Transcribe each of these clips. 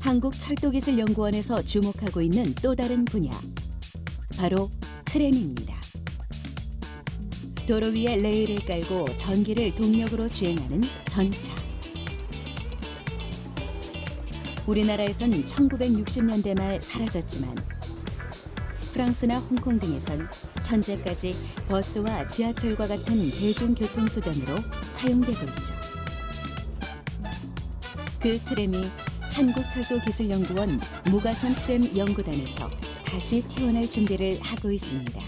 한국철도기술연구원에서 주목하고 있는 또 다른 분야, 바로 트램입니다. 도로 위에 레일을 깔고 전기를 동력으로 주행하는 전차. 우리나라에선 1960년대 말 사라졌지만 프랑스나 홍콩 등에선 현재까지 버스와 지하철과 같은 대중교통수단으로 사용되고 있죠. 그 트램이 한국철도기술연구원 무가선 트램 연구단에서 다시 태어날 준비를 하고 있습니다.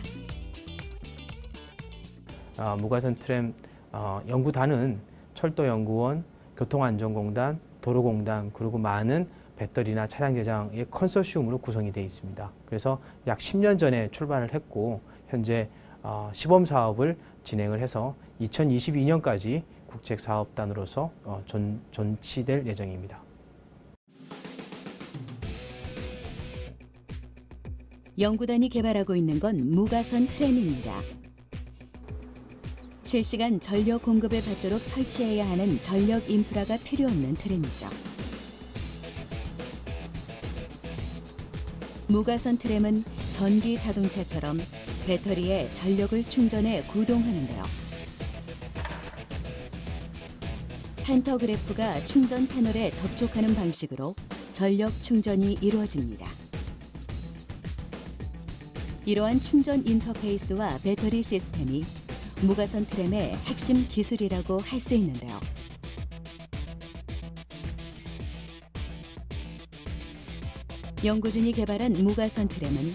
어, 무가선 트램 어, 연구단은 철도연구원, 교통안전공단, 도로공단 그리고 많은 배터리나 차량 제작의 컨소시움으로 구성이 되어 있습니다. 그래서 약 10년 전에 출발을 했고 현재 어, 시범 사업을 진행을 해서 2022년까지 국책 사업단으로서 어, 존, 존치될 예정입니다. 연구단이 개발하고 있는 건 무가선 트램입니다. 실시간 전력 공급을 받도록 설치해야 하는 전력 인프라가 필요 없는 트램이죠. 무가선 트램은 전기 자동차처럼 배터리에 전력을 충전해 구동하는데요. 펜터그래프가 충전 패널에 접촉하는 방식으로 전력 충전이 이루어집니다. 이러한 충전 인터페이스와 배터리 시스템이 무가선 트램의 핵심 기술이라고 할 수 있는데요. 연구진이 개발한 무가선 트램은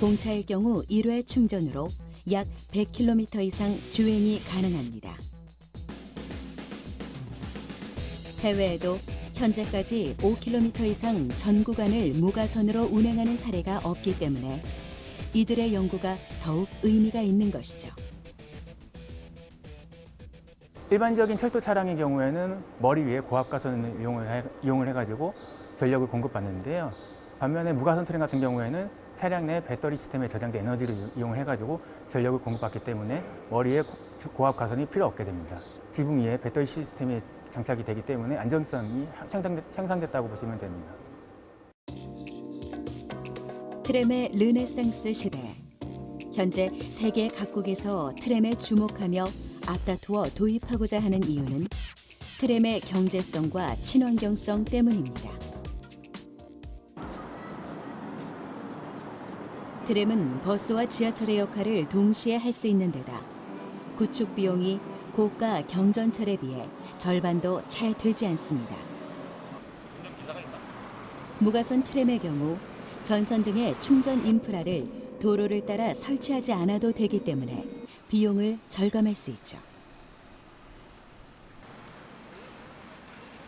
공차일 경우 1회 충전으로 약 100km 이상 주행이 가능합니다. 해외에도 현재까지 5km 이상 전 구간을 무가선으로 운행하는 사례가 없기 때문에 이들의 연구가 더욱 의미가 있는 것이죠. 일반적인 철도 차량의 경우에는 머리 위에 고압가선을 이용을, 해, 해가지고 전력을 공급받는데요. 반면에 무가선 트램 같은 경우에는 차량 내 배터리 시스템에 저장된 에너지를 이용을 해가지고 전력을 공급받기 때문에 머리에 고압 가선이 필요 없게 됩니다. 지붕 위에 배터리 시스템이 장착이 되기 때문에 안정성이 향상됐, 다고 보시면 됩니다. 트램의 르네상스 시대. 현재 세계 각국에서 트램에 주목하며 앞다투어 도입하고자 하는 이유는 트램의 경제성과 친환경성 때문입니다. 트램은 버스와 지하철의 역할을 동시에 할 수 있는 데다 구축 비용이 고가 경전철에 비해 절반도 채 되지 않습니다. 무가선 트램의 경우 전선 등의 충전 인프라를 도로를 따라 설치하지 않아도 되기 때문에 비용을 절감할 수 있죠.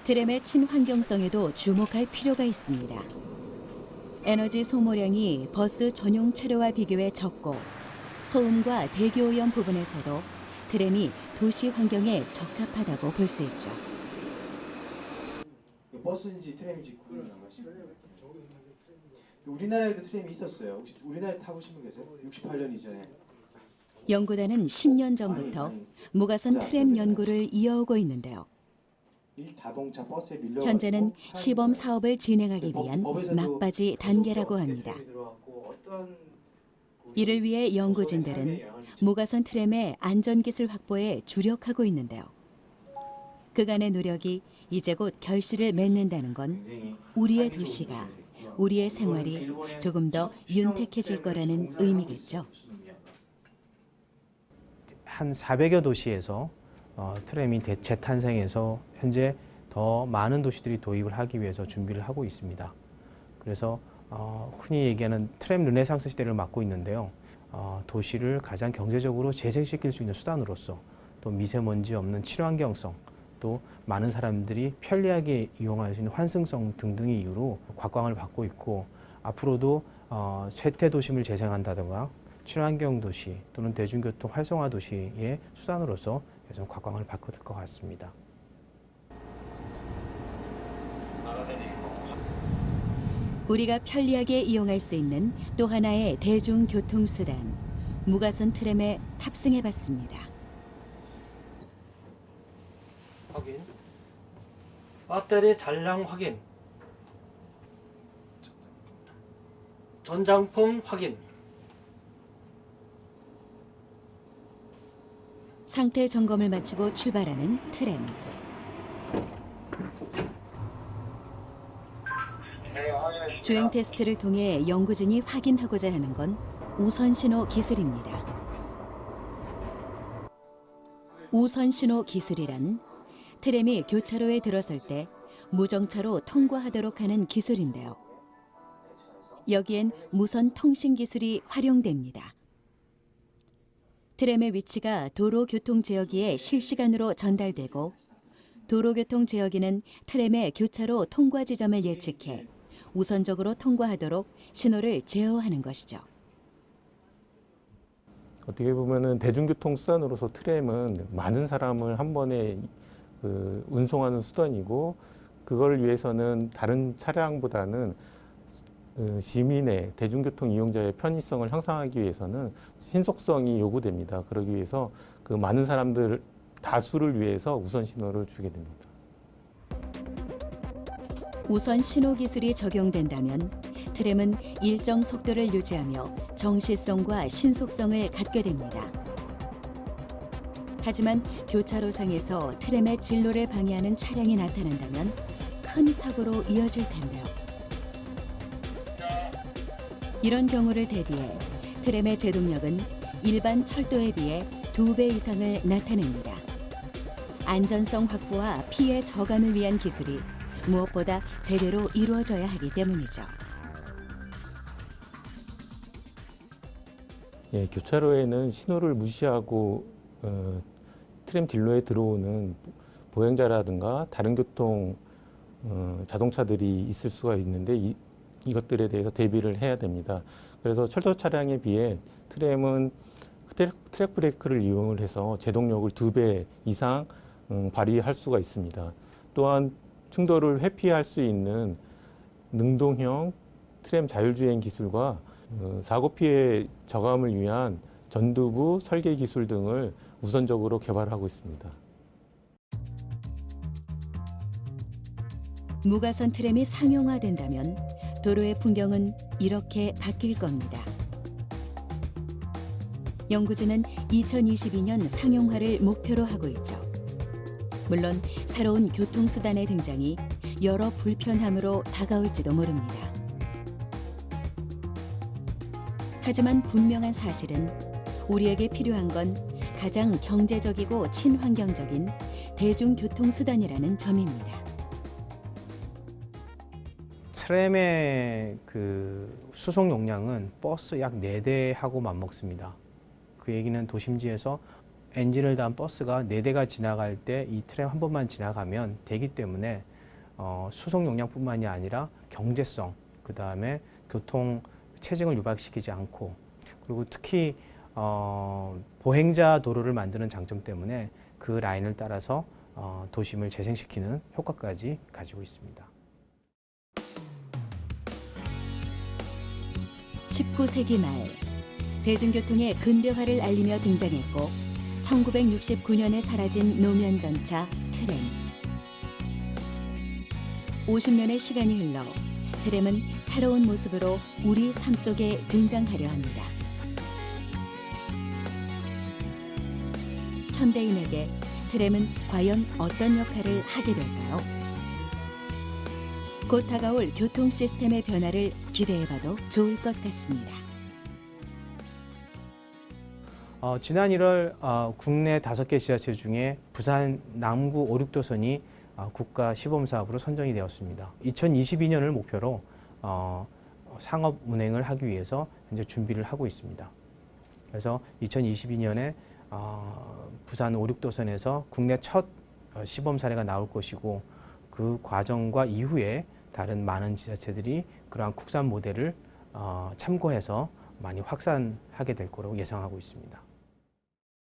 트램의 친환경성에도 주목할 필요가 있습니다. 에너지 소모량이 버스 전용 차로와 비교해 적고 소음과 대기오염 부분에서도 트램이 도시 환경에 적합하다고 볼 수 있죠. 버스인지 트램인지 구분을 안 가시나요? 우리나라에도 트램이 있었어요. 혹시 우리나라에 타보신 분 계세요? 68년 이전에. 연구단은 10년 전부터 무가선 트램 연구를 이어오고 있는데요. 현재는 시범 사업을 진행하기 위한 막바지 단계라고 합니다. 이를 위해 연구진들은 무가선 트램의 안전기술 확보에 주력하고 있는데요. 그간의 노력이 이제 곧 결실을 맺는다는 건 우리의 도시가, 우리의 생활이 조금 더 윤택해질 거라는 의미겠죠. 한 400여 도시에서 어, 트램이 재탄생해서 현재 더 많은 도시들이 도입을 하기 위해서 준비를 하고 있습니다. 그래서 어, 흔히 얘기하는 트램 르네상스 시대를 맞고 있는데요. 어, 도시를 가장 경제적으로 재생시킬 수 있는 수단으로서 또 미세먼지 없는 친환경성 또 많은 사람들이 편리하게 이용할 수 있는 환승성 등등의 이유로 곽광을 받고 있고 앞으로도 어, 쇠퇴 도심을 재생한다든가 친환경 도시 또는 대중교통 활성화 도시의 수단으로서 계속 곽광을 받고 될 것 같습니다. 우리가 편리하게 이용할 수 있는 또 하나의 대중교통수단 무가선 트램에 탑승해 봤습니다. 확인. 배터리 잔량 확인. 전장품 확인. 상태 점검을 마치고 출발하는 트램. 주행 테스트를 통해 연구진이 확인하고자 하는 건 우선 신호 기술입니다. 우선 신호 기술이란 트램이 교차로에 들어설 때 무정차로 통과하도록 하는 기술인데요. 여기엔 무선 통신 기술이 활용됩니다. 트램의 위치가 도로교통 제어기에 실시간으로 전달되고 도로교통 제어기는 트램의 교차로 통과 지점을 예측해 우선적으로 통과하도록 신호를 제어하는 것이죠. 어떻게 보면은 대중교통 수단으로서 트램은 많은 사람을 한 번에 그 운송하는 수단이고 그걸 위해서는 다른 차량보다는 어, 시민의 대중교통 이용자의 편의성을 향상하기 위해서는 신속성이 요구됩니다. 그러기 위해서 그 많은 사람들 다수를 위해서 우선 신호를 주게 됩니다. 우선 신호 기술이 적용된다면 트램은 일정 속도를 유지하며 정시성과 신속성을 갖게 됩니다. 하지만 교차로상에서 트램의 진로를 방해하는 차량이 나타난다면 큰 사고로 이어질 텐데요. 이런 경우를 대비해 트램의 제동력은 일반 철도에 비해 두 배 이상을 나타냅니다. 안전성 확보와 피해 저감을 위한 기술이 무엇보다 제대로 이루어져야 하기 때문이죠. 예, 교차로에는 신호를 무시하고 어, 트램 딜로에 들어오는 보행자라든가 다른 교통 어, 자동차들이 있을 수가 있는데 이, 이것들에 대해서 대비를 해야 됩니다. 그래서 철도 차량에 비해 트램은 트랙, 트랙 브레이크를 이용을 해서 제동력을 두 배 이상 음, 발휘할 수가 있습니다. 또한 충돌을 회피할 수 있는 능동형 트램 자율주행 기술과 어, 사고 피해 저감을 위한 전두부 설계 기술 등을 우선적으로 개발하고 있습니다. 무가선 트램이 상용화된다면 도로의 풍경은 이렇게 바뀔 겁니다. 연구진은 2022년 상용화를 목표로 하고 있죠. 물론 새로운 교통수단의 등장이 여러 불편함으로 다가올지도 모릅니다. 하지만 분명한 사실은 우리에게 필요한 건 가장 경제적이고 친환경적인 대중교통수단이라는 점입니다. 트램의 그 수송 용량은 버스 약 4대하고 맞먹습니다. 그 얘기는 도심지에서 엔진을 단 버스가 4대가 지나갈 때 이 트램 한 번만 지나가면 되기 때문에 어, 수송 용량뿐만이 아니라 경제성, 그 다음에 교통 체증을 유발시키지 않고 그리고 특히 어, 보행자 도로를 만드는 장점 때문에 그 라인을 따라서 어, 도심을 재생시키는 효과까지 가지고 있습니다. 19세기 말 대중교통의 근대화를 알리며 등장했고 1969년에 사라진 노면 전차 트램. 50년의 시간이 흘러 트램은 새로운 모습으로 우리 삶 속에 등장하려 합니다. 현대인에게 트램은 과연 어떤 역할을 하게 될까요? 곧 다가올 교통 시스템의 변화를 기대해봐도 좋을 것 같습니다. 어, 지난 1월 어, 국내 다섯 개 지자체 중에 부산 남구 5, 6도선이 어, 국가 시범 사업으로 선정이 되었습니다. 2022년을 목표로 어, 상업 운행을 하기 위해서 현재 준비를 하고 있습니다. 그래서 2022년에 어, 부산 5, 6도선에서 국내 첫 어, 시범 사례가 나올 것이고 그 과정과 이후에 다른 많은 지자체들이 그러한 국산 모델을 어, 참고해서 많이 확산하게 될 거라고 예상하고 있습니다.